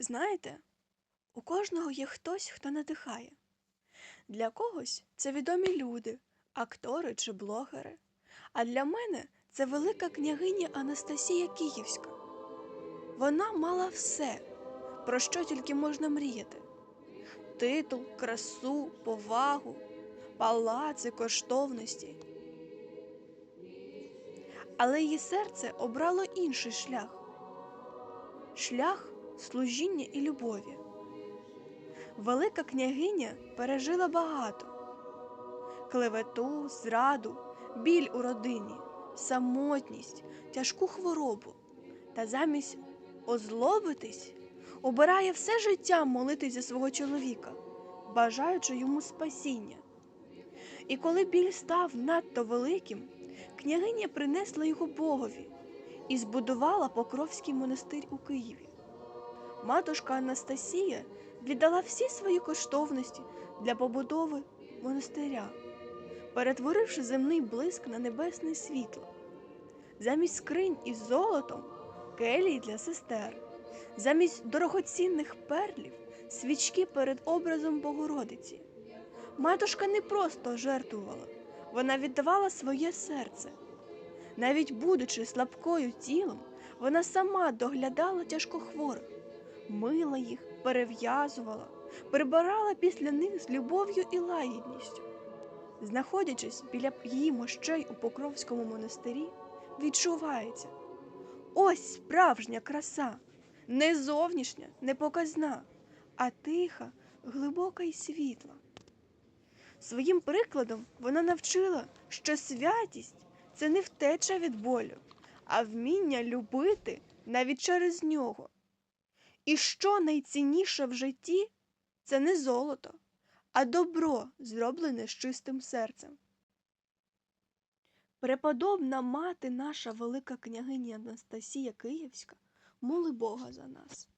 Знаєте, у кожного є хтось, хто надихає. Для когось це відомі люди, актори чи блогери. А для мене це велика княгиня Анастасія Київська. Вона мала все, про що тільки можна мріяти: титул, красу, повагу, палаци, коштовності. Але її серце обрало інший шлях шлях служіння і любові. Велика княгиня пережила багато клевету, зраду, біль у родині, самотність, тяжку хворобу. Та замість озлобитись, обирає все життя молитись за свого чоловіка, бажаючи йому спасіння. І коли біль став надто великим, княгиня принесла його Богові і збудувала Покровський монастир у Києві. Матушка Анастасія віддала всі свої коштовності для побудови монастиря, перетворивши земний блиск на небесне світло. Замість скринь із золотом келії для сестер, замість дорогоцінних перлів свічки перед образом Богородиці. Матушка не просто жертвувала, вона віддавала своє серце. Навіть будучи слабкою тілом, вона сама доглядала тяжкохворих, мила їх, перев'язувала, прибирала після них з любов'ю і лагідністю. Знаходячись біля її мощей у Покровському монастирі, відчувається ось справжня краса, не зовнішня, не показна, а тиха, глибока і світла. Своїм прикладом вона навчила, що святість це не втеча від болю, а вміння любити навіть через нього. І що найцінніше в житті це не золото, а добро, зроблене з чистим серцем. Преподобна мати наша велика княгиня Анастасія Київська моли Бога за нас.